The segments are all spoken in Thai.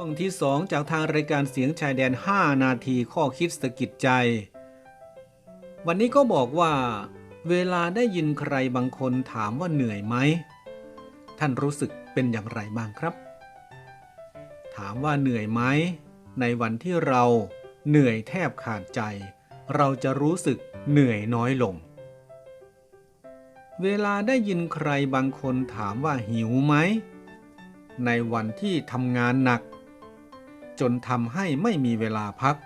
่วงที่ 2 จากทางรายการเสียงชายแดน 5 นาทีข้อคิดสะกิดใจ วันนี้ก็บอกว่า เวลาได้ยินใครบางคนถามว่าเหนื่อยไหม ท่านรู้สึกเป็นอย่างไรบ้างครับ ถามว่าเหนื่อยไหม ในวันที่เราเหนื่อยแทบขาดใจ เราจะรู้สึกเหนื่อยน้อยลง เวลาได้ยินใครบางคนถามว่าหิวไหมในวันที่ทำงานหนัก จนทำให้ไม่มีเวลาพัก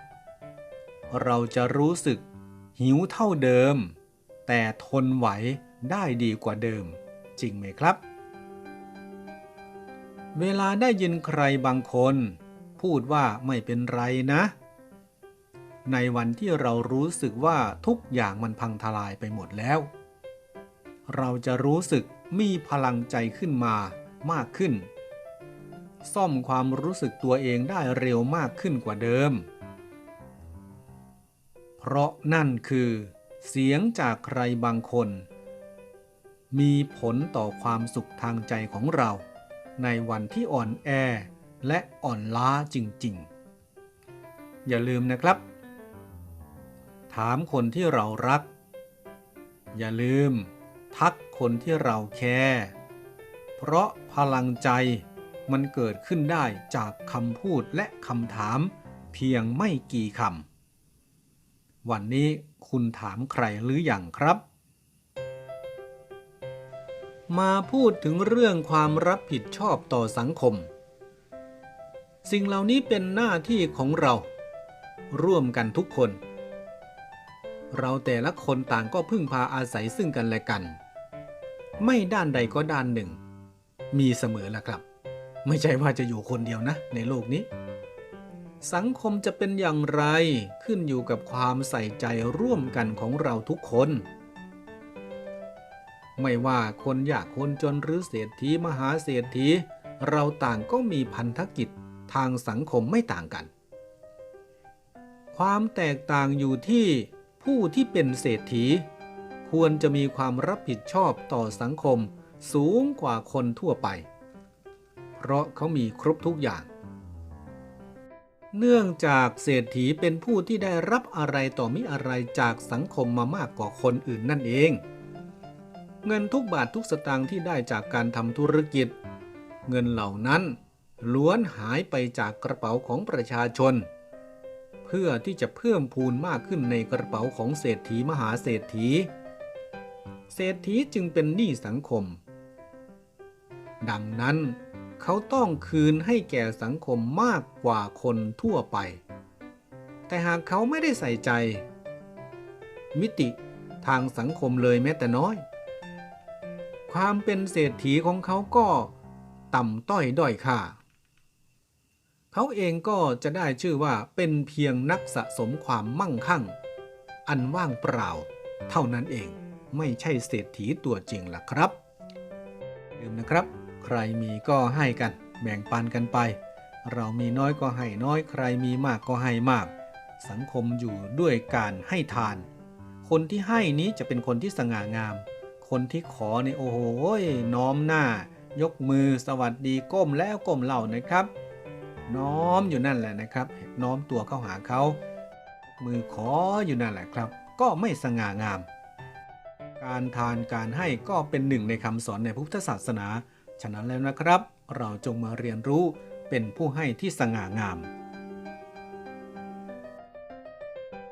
เราจะรู้สึกหิวเท่าเดิม แต่ทนไหวได้ดีกว่าเดิม จริงไหมครับ เวลาได้ยินใครบางคน พูดว่าไม่เป็นไรนะ ในวันที่เรารู้สึกว่าทุกอย่างมันพังทลายไปหมดแล้ว เราจะรู้สึกมีพลังใจขึ้นมามากขึ้น ซ่อมความรู้สึกตัวเองได้เร็วมากขึ้นกว่าเดิม เพราะนั่นคือ เสียงจากใครบางคน มีผลต่อความสุขทางใจของเรา ในวันที่อ่อนแอและอ่อนล้าจริงๆ อย่าลืมนะครับ ถามคนที่เรารัก อย่าลืม ทักคนที่เราแคร์เพราะพลังใจ มันเกิดขึ้นได้จากคำพูดและคำถาม เพียงไม่กี่คำ วันนี้คุณถามใครหรืออยังครับ มาพูดถึงเรื่องความรับผิดชอบต่อสังคม สิ่งเหล่านี้เป็นหน้าที่ของเรา ร่วมกันทุกคน เราแต่ละคนต่างก็พึ่งพาอาศัยซึ่งกันและกัน ไม่ด้านใดก็ด้านหนึ่ง มีเสมอละครับ ไม่ใช่ว่าจะอยู่คนเดียวนะ ในโลกนี้ สังคมจะเป็นอย่างไรขึ้นอยู่กับความใส่ใจร่วมกันของเราทุกคน ไม่ว่าคนยากคนจนหรือเศรษฐีมหาเศรษฐี เราต่างก็มีพันธกิจทางสังคมไม่ต่างกัน ความแตกต่างอยู่ที่ผู้ที่เป็นเศรษฐี ควรจะมีความรับผิดชอบต่อสังคมสูงกว่าคนทั่วไป เพราะเขามีครบทุกอย่าง เนื่องจากเศรษฐีเป็นผู้ที่ได้รับอะไรต่อมิอะไรจากสังคมมามากกว่าคนอื่นนั่นเอง เงินทุกบาททุกสตางค์ที่ได้จากการทำธุรกิจ เงินเหล่านั้นล้วนหายไปจากกระเป๋าของประชาชน เพื่อที่จะเพิ่มพูนมากขึ้นในกระเป๋าของเศรษฐีมหาเศรษฐี เศรษฐีจึงเป็นหนี้สังคม ดังนั้น เขาต้องคืนให้แก่สังคมมากกว่าคนทั่วไป แต่หากเขาไม่ได้ใส่ใจ มิติทางสังคมเลยแม้แต่น้อย ความเป็นเศรษฐีของเขาก็ต่ำต้อยด้อยค่า เขาเองก็จะได้ชื่อว่าเป็นเพียงนักสะสมความมั่งคั่ง อันว่างเปล่า เท่านั้นเองไม่ใช่เศรษฐีตัวจริงล่ะครับลืมนะครับ ใครมีก็ให้กัน แบ่งปันกันไป เรามีน้อยก็ให้น้อย ใครมีมากก็ให้มาก สังคมอยู่ด้วยการให้ทาน คนที่ให้นี้จะเป็นคนที่สง่างาม คนที่ขอในโอ้โหน้อมหน้า ยกมือสวัสดีก้มแล้วก้มเล่านะครับ น้อมอยู่นั่นแหละนะครับ น้อมตัวเข้าหาเขามือขออยู่นั่นแหละครับ ก็ไม่สง่างาม การทานการให้ก็เป็นหนึ่งในคำสอนในพุทธศาสนา ฉะนั้นแล้วนะครับ เราจงมาเรียนรู้เป็นผู้ให้ที่สง่างาม